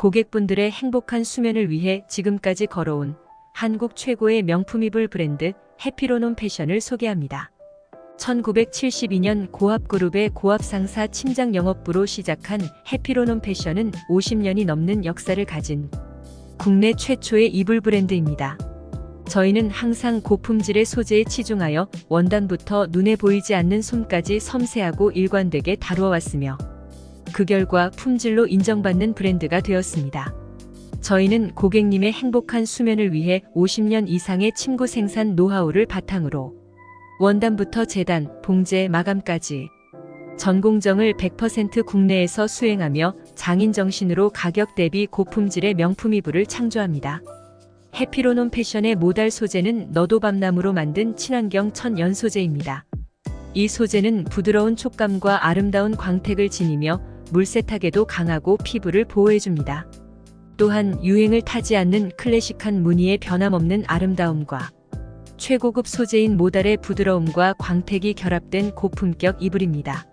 고객분들의 행복한 수면을 위해 지금까지 걸어온 한국 최고의 명품 이불 브랜드 해피로논 패션을 소개합니다. 1972년 고압그룹의 고압상사 침장 영업부로 시작한 해피로논 패션은 50년이 넘는 역사를 가진 국내 최초의 이불 브랜드입니다. 저희는 항상 고품질의 소재에 치중하여 원단부터 눈에 보이지 않는 솜까지 섬세하고 일관되게 다루어 왔으며 그 결과 품질로 인정받는 브랜드가 되었습니다. 저희는 고객님의 행복한 수면을 위해 50년 이상의 침구 생산 노하우를 바탕으로 원단부터 재단, 봉제, 마감까지 전 공정을 100% 국내에서 수행하며 장인 정신으로 가격 대비 고품질의 명품 이불을 창조합니다. 해피로논 패션의 모달 소재는 너도밤나무로 만든 친환경 천연 소재입니다. 이 소재는 부드러운 촉감과 아름다운 광택을 지니며 물세탁에도 강하고 피부를 보호해줍니다. 또한 유행을 타지 않는 클래식한 무늬의 변함없는 아름다움과 최고급 소재인 모달의 부드러움과 광택이 결합된 고품격 이불입니다.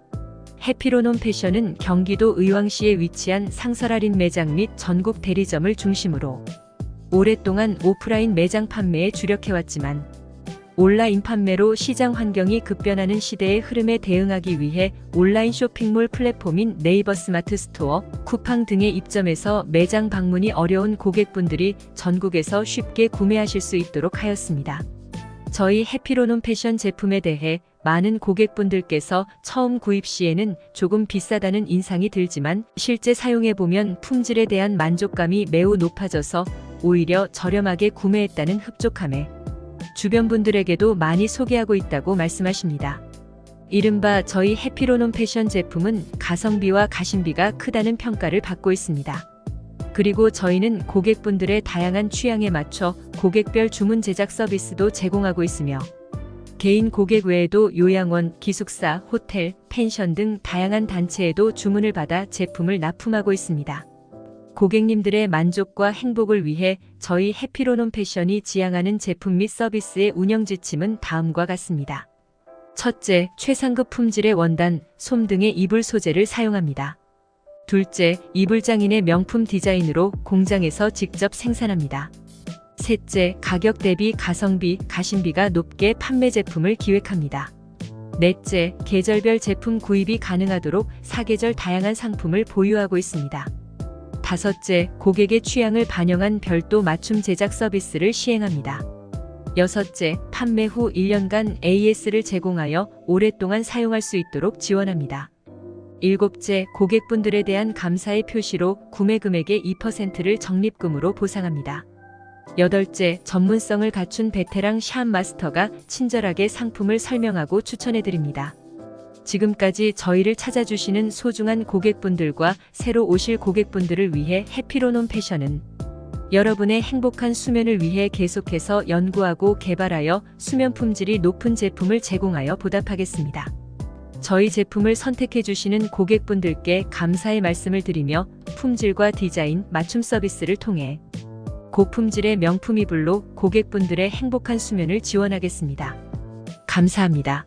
해피로논 패션은 경기도 의왕시에 위치한 상설 할인 매장 및 전국 대리점을 중심으로 오랫동안 오프라인 매장 판매에 주력해왔지만 온라인 판매로 시장 환경이 급변하는 시대의 흐름에 대응하기 위해 온라인 쇼핑몰 플랫폼인 네이버 스마트 스토어, 쿠팡 등에 입점해서 매장 방문이 어려운 고객분들이 전국에서 쉽게 구매하실 수 있도록 하였습니다. 저희 해피로논 패션 제품에 대해 많은 고객분들께서 처음 구입 시에는 조금 비싸다는 인상이 들지만 실제 사용해보면 품질에 대한 만족감이 매우 높아져서 오히려 저렴하게 구매했다는 흡족함에 주변 분들에게도 많이 소개하고 있다고 말씀하십니다. 이른바 저희 해피로논 패션 제품은 가성비와 가심비가 크다는 평가를 받고 있습니다. 그리고 저희는 고객분들의 다양한 취향에 맞춰 고객별 주문 제작 서비스도 제공하고 있으며 개인 고객 외에도 요양원, 기숙사, 호텔, 펜션 등 다양한 단체에도 주문을 받아 제품을 납품하고 있습니다. 고객님들의 만족과 행복을 위해 저희 해피로논 패션이 지향하는 제품 및 서비스의 운영 지침은 다음과 같습니다. 첫째, 최상급 품질의 원단, 솜 등의 이불 소재를 사용합니다. 둘째, 이불 장인의 명품 디자인으로 공장에서 직접 생산합니다. 셋째, 가격 대비 가성비, 가심비가 높게 판매 제품을 기획합니다. 넷째, 계절별 제품 구입이 가능하도록 사계절 다양한 상품을 보유하고 있습니다. 다섯째, 고객의 취향을 반영한 별도 맞춤 제작 서비스를 시행합니다. 여섯째, 판매 후 1년간 AS를 제공하여 오랫동안 사용할 수 있도록 지원합니다. 일곱째, 고객분들에 대한 감사의 표시로 구매 금액의 2%를 적립금으로 보상합니다. 여덟째, 전문성을 갖춘 베테랑 샵 마스터가 친절하게 상품을 설명하고 추천해드립니다. 지금까지 저희를 찾아주시는 소중한 고객분들과 새로 오실 고객분들을 위해 해피로논 패션은 여러분의 행복한 수면을 위해 계속해서 연구하고 개발하여 수면 품질이 높은 제품을 제공하여 보답하겠습니다. 저희 제품을 선택해주시는 고객분들께 감사의 말씀을 드리며 품질과 디자인, 맞춤 서비스를 통해 고품질의 명품 이불로 고객분들의 행복한 수면을 지원하겠습니다. 감사합니다.